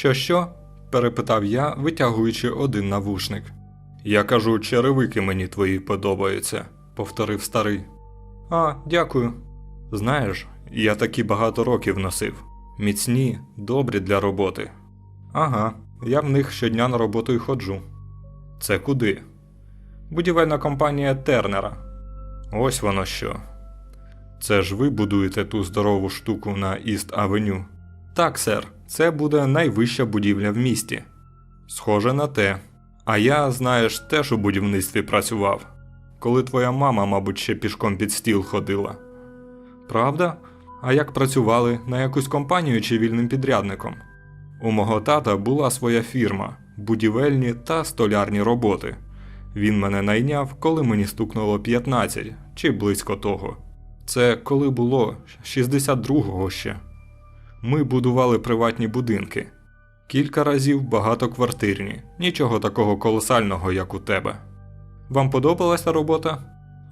Що що? перепитав я, витягуючи один навушник. Я кажу, черевики мені твої подобаються, повторив старий. А, дякую. Знаєш, я такі багато років носив. Міцні, добрі для роботи. Ага, я в них щодня на роботу й ходжу. Це куди? Будівельна компанія Тернера. Ось воно що. Це ж ви будуєте ту здорову штуку на Іст Авеню. Так, сер, це буде найвища будівля в місті. Схоже на те. А я, знаєш, теж у будівництві працював, коли твоя мама, мабуть, ще пішком під стіл ходила. Правда? А як працювали на якусь компанію чи вільним підрядником? У мого тата була своя фірма, будівельні та столярні роботи. Він мене найняв, коли мені стукнуло 15 чи близько того. Це коли було 62-го ще. Ми будували приватні будинки. Кілька разів багатоквартирні, нічого такого колосального, як у тебе. Вам подобалася робота?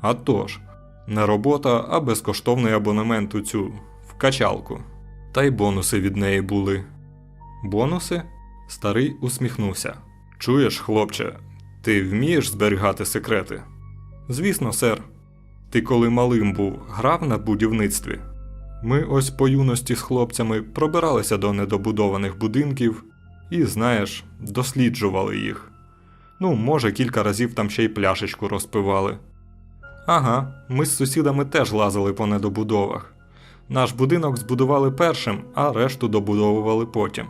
А тож, не робота, а безкоштовний абонемент у цю в качалку. Та й бонуси від неї були. Бонуси? Старий усміхнувся. Чуєш, хлопче, ти вмієш зберігати секрети? Звісно, сер. Ти коли малим був, грав на будівництві? Ми ось по юності з хлопцями пробиралися до недобудованих будинків і, знаєш, досліджували їх. Ну, може, кілька разів там ще й пляшечку розпивали. Ага, ми з сусідами теж лазили по недобудовах. Наш будинок збудували першим, а решту добудовували потім.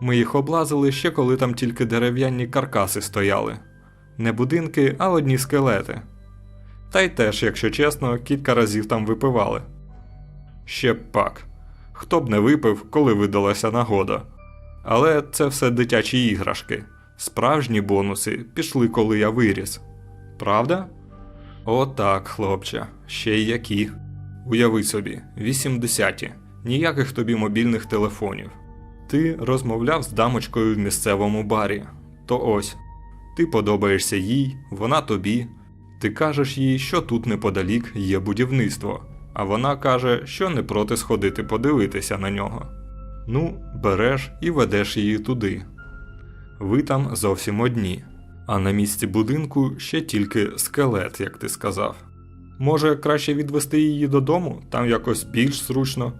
Ми їх облазили ще коли там тільки дерев'яні каркаси стояли. Не будинки, а одні скелети. Та й теж, якщо чесно, кілька разів там випивали. Ще б пак. Хто б не випив, коли видалася нагода. Але це все дитячі іграшки. Справжні бонуси пішли, коли я виріс. Правда? Отак, хлопче, ще й які. Уяви собі, 80-ті, ніяких тобі мобільних телефонів. Ти розмовляв з дамочкою в місцевому барі. То ось, ти подобаєшся їй, вона тобі. Ти кажеш їй, що тут неподалік є будівництво, а вона каже, що не проти сходити подивитися на нього. Ну, береш і ведеш її туди. Ви там зовсім одні, а на місці будинку ще тільки скелет, як ти сказав. Може, краще відвести її додому, там якось більш зручно?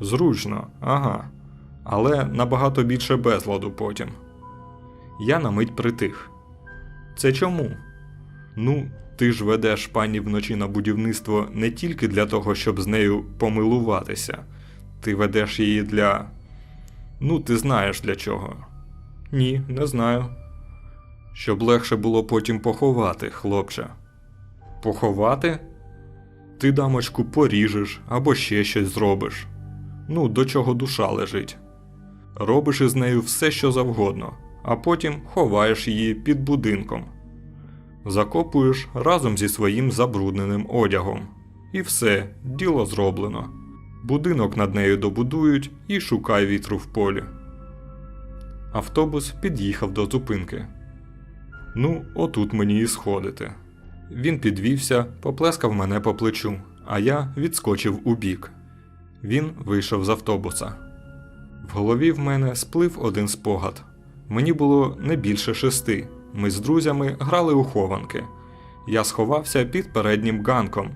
Зручно, ага. Але набагато більше безладу потім. Я на мить притих. Це чому? Ну, ти ж ведеш пані вночі на будівництво не тільки для того, щоб з нею помилуватися. Ти ведеш її для. Ну, ти знаєш для чого. Ні, не знаю. Щоб легше було потім поховати, хлопче. Поховати? Ти дамочку поріжеш або ще щось зробиш. Ну, до чого душа лежить. Робиш із нею все, що завгодно, а потім ховаєш її під будинком. Закопуєш разом зі своїм забрудненим одягом. І все, діло зроблено. Будинок над нею добудують і шукай вітру в полі. Автобус під'їхав до зупинки. Ну, отут мені і сходити. Він підвівся, поплескав мене по плечу, а я відскочив у бік. Він вийшов з автобуса. В голові в мене сплив один спогад. Мені було не більше шести. Ми з друзями грали у хованки. Я сховався під переднім ганком,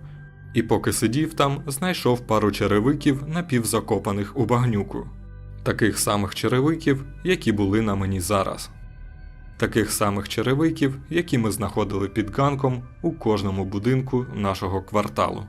і поки сидів там, знайшов пару черевиків напівзакопаних у багнюку. Таких самих черевиків, які були на мені зараз. Таких самих черевиків, які ми знаходили під ганком у кожному будинку нашого кварталу.